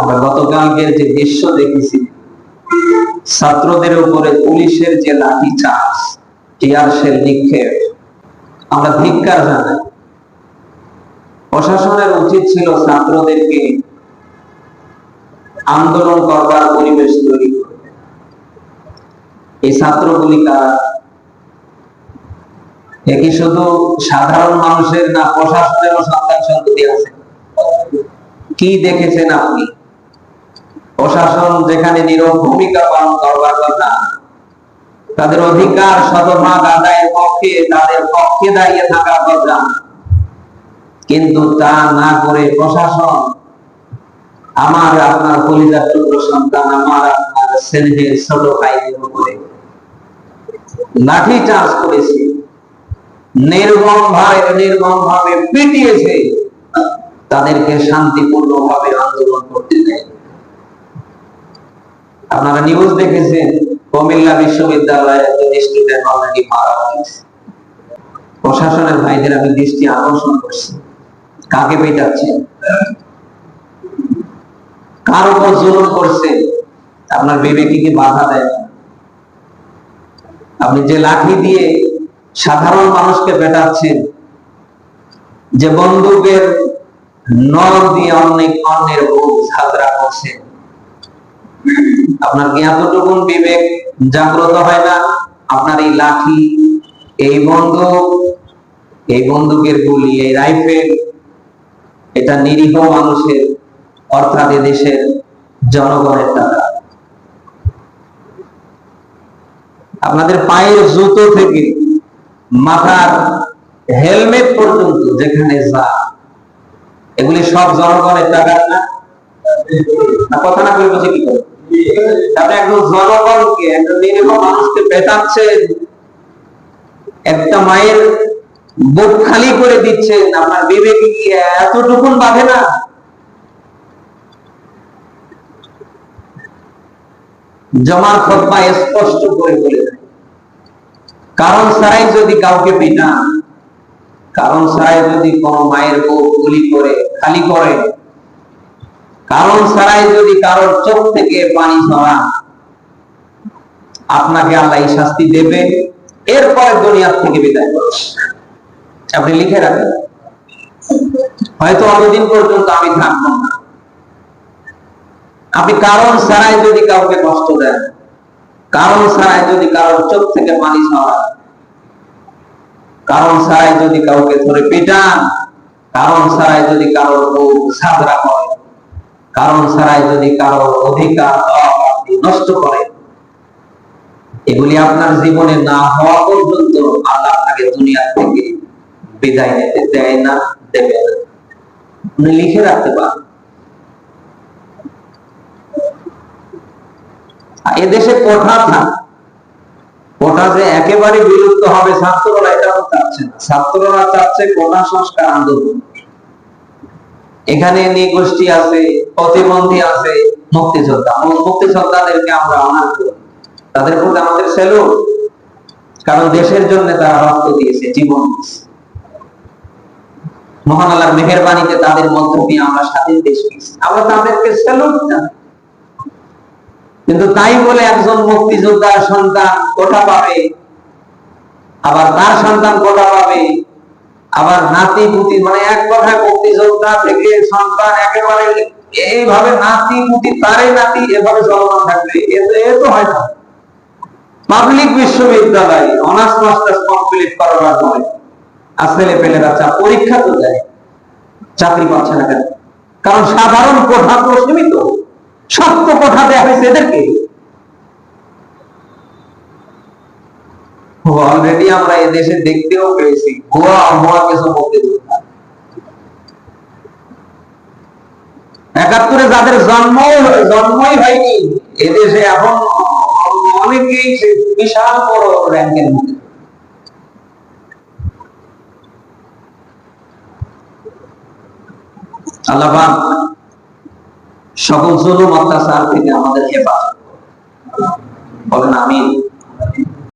আমরা গতকালকের যে দৃশ্য দেখেছি, ছাত্রদের উপরে পুলিশের যে লাঠি চার্জ টিয়ারশেল নিক্ষেপ, আমরা ধিক্কার জানাই। প্রশাসনের উচিত ছিল ছাত্রদেরকে আন্দোলন করবার পরিবেশ তৈরি করবে এই ছাত্রগুলি কারা? একই শুধু সাধারণ মানুষের না প্রশাসনেরও সন্তান সন্ততি আছে? কি দেখেছেন আপনি? প্রশাসন যেখানে নীরব ভূমিকা পালন করবার কথা, তাদের অধিকার শতভাগ আদায়ের পক্ষে, তাদের পক্ষে দাঁড়িয়ে থাকার কথা। কিন্তু তা না করে প্রশাসন আমার আপনার কলিজা পুত্র সন্তান, আমার আপনার স্নেহের ছোট ভাইদের উপরে লাঠি চাষ করেছে। নির্মম ভাবে নির্মম ভাবে পিটিয়েছে। তাদেরকে শান্তিপূর্ণ ভাবে আন্দোলন করতে দেয় আপনারা নিউজ দেখেছেন, কুমিল্লা বিশ্ববিদ্যালয়ের একজন স্টুডেন্ট অলরেডি মারা গেছে প্রশাসনের ভাইদের আমি দৃষ্টি আকর্ষণ করছি। কাকে পেটাচ্ছে? কার উপর জুলুম করছে? আপনার বিবেকে কি বাধা দেয়? আপনি যে লাঠি দিয়ে সাধারণ মানুষকে পেটাচ্ছেন, যে বন্দুকের নল দিয়ে অনেক অন্যের বুক ঝাঁকড়া করছে আপনার এতটুকু বিবেক, জাগ্রত হয় না। আপনার এই লাঠি, এই বন্দুক এই বন্দুকের গুলি, এই রাইফেল, এটা নিরীহ মানুষের, অর্থাৎ দেশের জনগণের টাকা আপনাদের পায়ের জুতো থেকে মাথার হেলমেট পর্যন্ত যেখানে যা, এগুলি সব জনগণের টাকা না? কথা না করে বসে কি করে আপনি একজন জনগণকে একজন নিরীহ মানুষকে পেটাচ্ছেন একটা মায়ের বুক খালি করে দিচ্ছেন আপনার বিবেকে কি বাঁধে না? জমার খতবা স্পষ্ট করে বলে কারণ ছাড়াই যদি কাউকে পিটান, কারণ ছাড়াই যদি কোন মায়ের বউ গুলি করে, খালি করে কারণ ছাড়াই যদি কারোর চোখ থেকে পানি ঝরা আপনাকে আল্লাহ এই শাস্তি দেবে। এরপরে দুনিয়ার থেকে বিদায় করবে। আপনি লিখে রাখেন। হয়তো অতদিন পর্যন্ত আমি থাকব না। আপনি কারণ ছাড়াই যদি কাউকে কষ্ট দেন, কারণ ছাড়াই যদি কারোর চোখ থেকে পানি ছড়ায় কারণ ছাড়াই যদি কাউকে ধরে পিটান, কারণ ছাড়াই যদি কারোর সাদরা করে কারণ ছাড়াই যদি কারোর অধিকার নষ্ট করেন, এগুলি আপনার জীবনে না হওয়া পর্যন্ত আল্লাহ আপনাকে দুনিয়া থেকে বিদায় নিতে দেয় না, দেবে না। আপনি লিখে রাখতে পারেন। এদেশে কোঠা থাক, কোঠা যে একেবারে বিলুপ্ত হবে, ছাত্ররা এটা চাচ্ছে না। ছাত্ররা চাচ্ছে কোঠা সংস্কার আন্দোলন। এখানে নিগোষ্ঠী আছে, প্রতিবন্ধী আছে, মুক্তিযোদ্ধা। মুক্তিযোদ্ধাদেরকে আমরা অনার করি। তাদের প্রতি আমাদের সেলুট কারণ দেশের জন্য তারা রক্ত দিয়েছে, জীবন মহান আল্লাহর মেহরবানিতে তাদের মধ্য দিয়ে আমরা স্বাধীন দেশ পেয়েছি। আমরা তাদেরকে স্যালুট জানাই। কিন্তু তাই বলে একজন মুক্তিযোদ্ধার সন্তান কোটা পাবে, আবার তার সন্তান কোটা পাবে আবার নাতি পুতি মানে এক কথায় মুক্তিযোদ্ধা থেকে সন্তান একেবারে এইভাবে নাতি পুতি তারে নাতি এভাবে চলমান থাকবে, এ তো হয় না। পাবলিক বিশ্ববিদ্যালয় অনার্স মাস্টার্স কমপ্লিট করার পরে আর ছেলে পেলে বাচ্চা পরীক্ষা তো দেয়, চাকরি পাচ্ছে না কেন? কারণ সাধারণ কোঠা তো সীমিত। সত্য কোঠা দেওয়া হয়েছে এদেরকে। অলরেডি আমরা এদেশে দেখতেও পেয়েছি। গোয়া হওয়া কিছু মুক্তি একাত্তরে যাদের জন্ম জন্মই হয়নি এদেশে এখন অনেকেই বিশাল বড় র্যাঙ্কের মধ্যে। আল্লাহ সকল জুলুম অত্যাচার থেকে আমাদের হেফাজত বলেন আমিন।